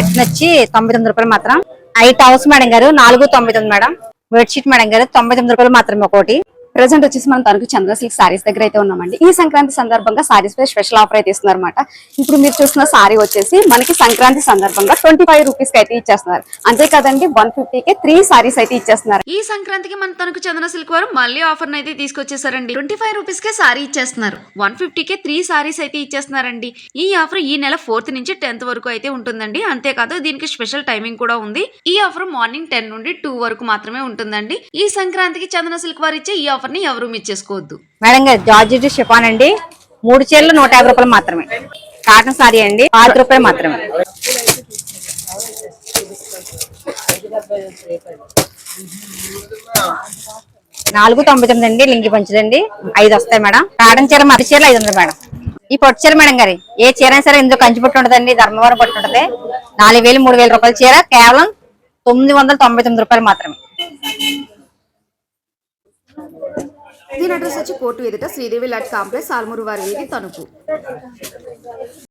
కట్టిన వచ్చి తొంభై తొమ్మిది రూపాయలు మాత్రం. ఐట్ హౌస్ మేడం గారు నాలుగు తొంభై తొమ్మిది మేడం. బెడ్షీట్ మేడం గారు తొంభై తొమ్మిది రూపాయలు మాత్రమే ఒకటి ప్రెసెంట్ వచ్చేసి మనం తనకు చంద్ర సిల్క్ సారీస్ దగ్గర అయితే ఉన్నామండి. ఈ సంక్రాంతి సందర్భంగా సారీస్ పై స్పెషల్ ఆఫర్ అయితే ఇస్తున్నారు అనమాట ఇప్పుడు మీరు చూస్తున్న సారీ వచ్చేసి మనకి సంక్రాంతి సందర్భంగా ట్వంటీ ఫైవ్ రూపీస్కి అయితే ఇచ్చేస్తున్నారు. అంతే కదండి వన్ ఫిఫ్టీకి త్రీ సారీస్ అయితే ఇచ్చేస్తున్నారు. ఈ సంక్రాంతికి మన తనకు చందన సిల్క్ వారు మళ్ళీ ఆఫర్ అయితే తీసుకొచ్చేసారండి. ట్వంటీ ఫైవ్ రూపీస్ కే సారీ ఇచ్చేస్తున్నారు. వన్ కే త్రీ సారీస్ అయితే ఇచ్చేస్తున్నారండి. ఈ ఆఫర్ ఈ నెల ఫోర్త్ నుంచి టెన్త్ వరకు అయితే ఉంటుందండి. అంతేకాదు దీనికి స్పెషల్ టైమింగ్ కూడా ఉంది. ఈ ఆఫర్ మార్నింగ్ టెన్ నుండి టూ వరకు మాత్రమే ఉంటుందండి. ఈ సంక్రాంతికి చందన సిల్క్ వారు ఇచ్చే ఈ ఆఫర్ ఆఫర్ని ఎవరు మిస్ చేసుకోవద్దు. మేడం గారు జార్జెట్ షిఫాన్ అండి. మూడు చీరలు నూట యాభై రూపాయలు మాత్రమే. కాటన్ సారీ అండి పాతిక రూపాయలు మాత్రమే. నాలుగు తొంభై తొమ్మిది అండి లింగి పంచదండి ఐదు వస్తాయి మేడం. కాటన్ చీర మరి చీరలు ఐదు వందలు మేడం. ఈ పొట్టు చీర మేడం గారి ఏ చీర అయినా సరే ఇందులో కంచి పొట్టు ఉంటుందండి ధర్మవరం పొట్టు ఉంటుంది. నాలుగు వేలు మూడు వేల రూపాయల చీర కేవలం తొమ్మిది వందల తొంభై తొమ్మిది రూపాయలు మాత్రమే. దీని అడ్రస్ వచ్చి కోర్టు ఎదుట శ్రీదేవి లాట్ కాంప్లెక్స్ ఆల్మూరు వారి వీధి తణుకు.